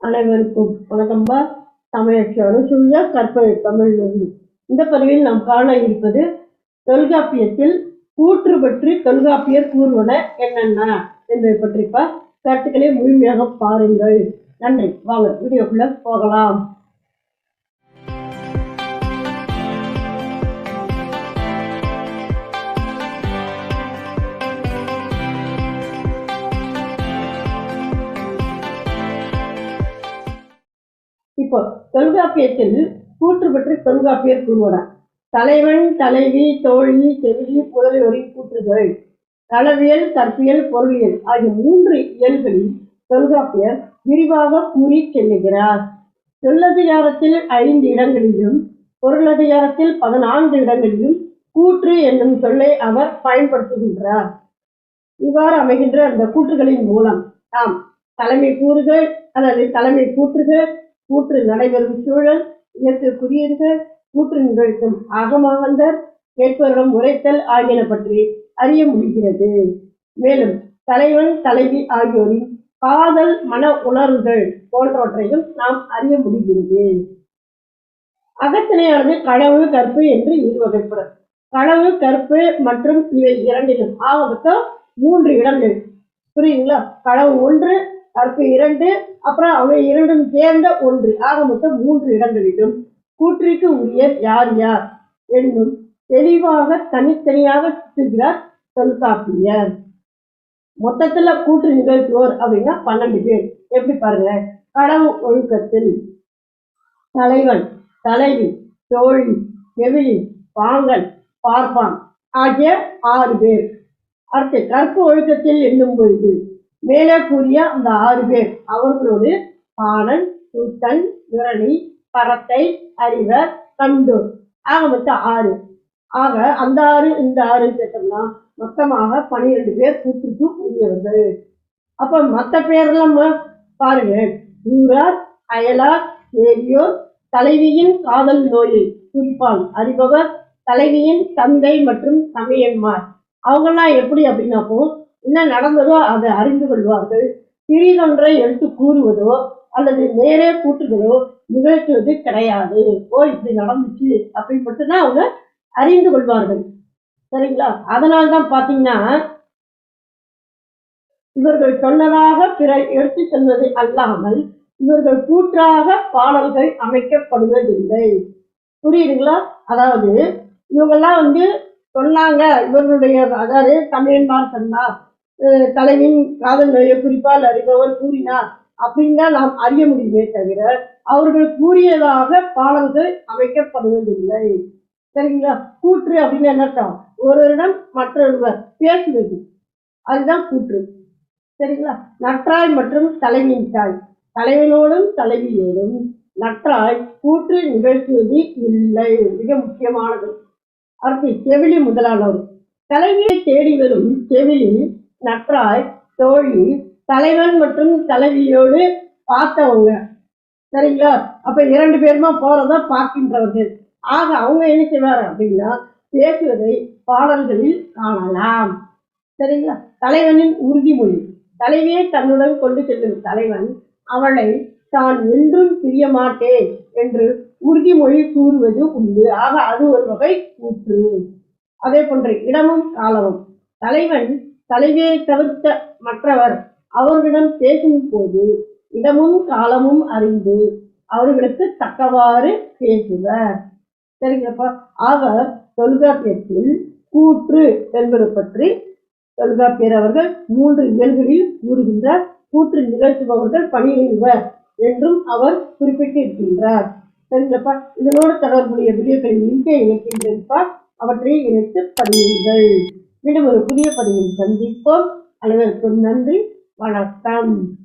அனைவருக்கும் வணக்கம்பா தமிழச்சி அனுசூயா கற்பனை தமிழ் இந்த பதிவில் நாம் காண இருப்பது தொல்காப்பியத்தில் கூற்று பற்றி தொல்காப்பியர் கூறுவன என்னென்ன என்பதை பற்றிப்பா கருத்துக்களை முழுமையாக பாருங்கள். நன்றி. வாங்க வீடியோக்குள்ள போகலாம். இப்போ தொல்காப்பியத்தில் கூற்று பற்றி தொல்காப்பியர் கூறுவன தலைவன் தலைவி தோழி செவிலி முதலியோரின் கூற்றுகள் களவியல் கற்பியல் பொருளியல் ஆகிய மூன்று இயல்களில் தொல்காப்பியர் விரிவாக கூறி செல்லுகிறார். சொல்லதிகாரத்தில் ஐந்து இடங்களிலும் பொருளதிகாரத்தில் பதினான்கு இடங்களிலும் கூற்று என்னும் சொல்லை அவர் பயன்படுத்துகின்றார். இவ்வாறு அமைகின்ற அந்த கூற்றுகளின் மூலம் ஆம் தலைமை கூறுகள் அல்லது தலைமை கூற்றுகள் கூற்று நடைபெறும் சூழல் இயற்கை குறியீடுகள் கூற்று நிகழ்த்தும் ஆகமாகந்தர் கேட்பவரிடம் உரைத்தல் ஆகியன பற்றி அறிய முடிகிறது. மேலும் தலைவன் தலைவி ஆகியோரின் காதல் மன உணர்வுகள் போன்றவற்றையும் நாம் அறிய முடிகிறது. அகத்தினையானது களவு கற்பு என்று இரு வகைப்படும் களவு கற்பு மற்றும் இவை இரண்டிலும் ஆக மொத்தம் மூன்று இடங்கள். புரியுங்களா களவு ஒன்று கற்பு இரண்டு அப்புறம் அவை இரண்டும் சேர்ந்த ஒன்று. ஆக மொத்தம் மூன்று இடங்களிலும் கூற்றிற்கு உரிய யார் யார் என்னும் தெளிவாக தனித்தனியாக சுற்றுகிறார் தொல்காப்பியர். மொத்தத்துல கூற்று நிகழ்த்துவோர் அப்படின்னா பன்னெண்டு பேர். எப்படி பாருங்க? கடவு ஒழுக்கத்தில் தலைவன் தலைவி தோழி செவிலி பாங்கல் பார்ப்பான் ஆகிய ஆறு பேர். அடுத்து கற்பு ஒழுக்கத்தில் என்னும் பொழுது மேலே கூறிய அந்த ஆறு பேர் அவர்களோடு பாணன் சூத்தன் இரணி பரத்தை அறிவர் கண்டூர். ஆக மொத்தம் ஆறு. ஆக அந்த ஆறு இந்த ஆறு கேட்டோம்னா மொத்தமாக பன்னிரெண்டு பேர் கூற்றுக்கு உரியவர்கள். அப்ப மற்ற பேரெல்லாம் பாருங்க. ஊரார் அயலார் ஏரியோர் தலைவியின் காதல் நோயை குறிப்பான். அறிபவர் தலைவியின் தந்தை மற்றும் தமையன்மார். அவங்கெல்லாம் எப்படி அப்படின்னாப்போ என்ன நடந்ததோ அதை அறிந்து கொள்வார்கள். சிறிதொன்றை எடுத்து கூறுவதோ அல்லது நேரே கூட்டுதலோ நிகழ்த்துவது கிடையாது. ஓ இப்படி நடந்துச்சு அப்படின்னு மட்டும்தான் அவங்க அறிந்து கொள்வார்கள். சரிங்களா? அதனால்தான் பாத்தீங்கன்னா இவர்கள் சொன்னதாக பிறர் எடுத்து செல்வது அல்லாமல் இவர்கள் கூற்றாக பாடல்கள் அமைக்கப்படுவதில்லை. புரியுதுங்களா? அதாவது இவங்கெல்லாம் வந்து சொன்னாங்க இவர்களுடைய அதாவது தமிழன்மார் சொன்னார் தலைவின் காதல் நோயை குறிப்பால் அறிபவர் கூறினார். அப்படின்னு தான் நாம் அறிய முடியுமே தவிர அவர்கள் கூறியதாக பாடல்கள் அமைக்கப்படுவதில்லை. சரிங்களா? கூற்று அப்படின்னு என்னட்டா ஒருவரிடம் மற்றொருவர் பேசுவது. அதுதான் கூற்று. சரிங்களா? நற்றாய் மற்றும் தலைவியின் தாய். தலைவனோடும் தலைவியோடும் நற்றாய் கூற்று நிகழ்த்துவது இல்லை. மிக முக்கியமானது. அடுத்து செவிலி முதலானவர். தலைவியை தேடி வரும் செவிலி நற்றாய் தோழி தலைவன் மற்றும் தலைவியோடு பார்த்தவங்க. சரிங்களா? அப்ப இரண்டு பேருமா போறத பார்க்கின்றவர்கள். ஆக அவங்க என்ன செய்வார் அப்படின்னா பேசுவதை பாடல்களில் காணலாம். சரிங்களா? தலைவனின் உறுதிமொழி தலைவியை தன்னுடன் கொண்டு செல்லும் தலைவன் அவளை தான் என்றும் பிரிய மாட்டேன் என்று உறுதிமொழி கூறுவது உண்டு. ஆக அது ஒரு வகை கூற்று. அதே போன்ற இடமும் காலமும். தலைவன் தலைவியை தவிர்த்த மற்றவர் அவர்களிடம் பேசும்போது இடமும் காலமும் அறிந்து அவர்களுக்கு தக்கவாறு பேசுவர். சரிங்களப்பா? ஆக தொல்காப்பியத்தில் கூற்று என்பது பற்றி தொல்காப்பியர் அவர்கள் மூன்று இயல்களில் கூறுகின்றார் கூற்று நிகழ்த்துபவர்கள் பணியிடுவர் என்றும் அவர் குறிப்பிட்டிருக்கின்றார். சரிங்களப்பா? இதனோடு தொடர்புடைய வீடியோக்களின் லிங்கை இணைக்கின்றப்பா அவற்றை இணைத்து பதிவுங்கள் மீண்டும் ஒரு புதிய பதிவில் சந்திப்போம். அனைவருக்கும் நன்றி. வணக்கம்.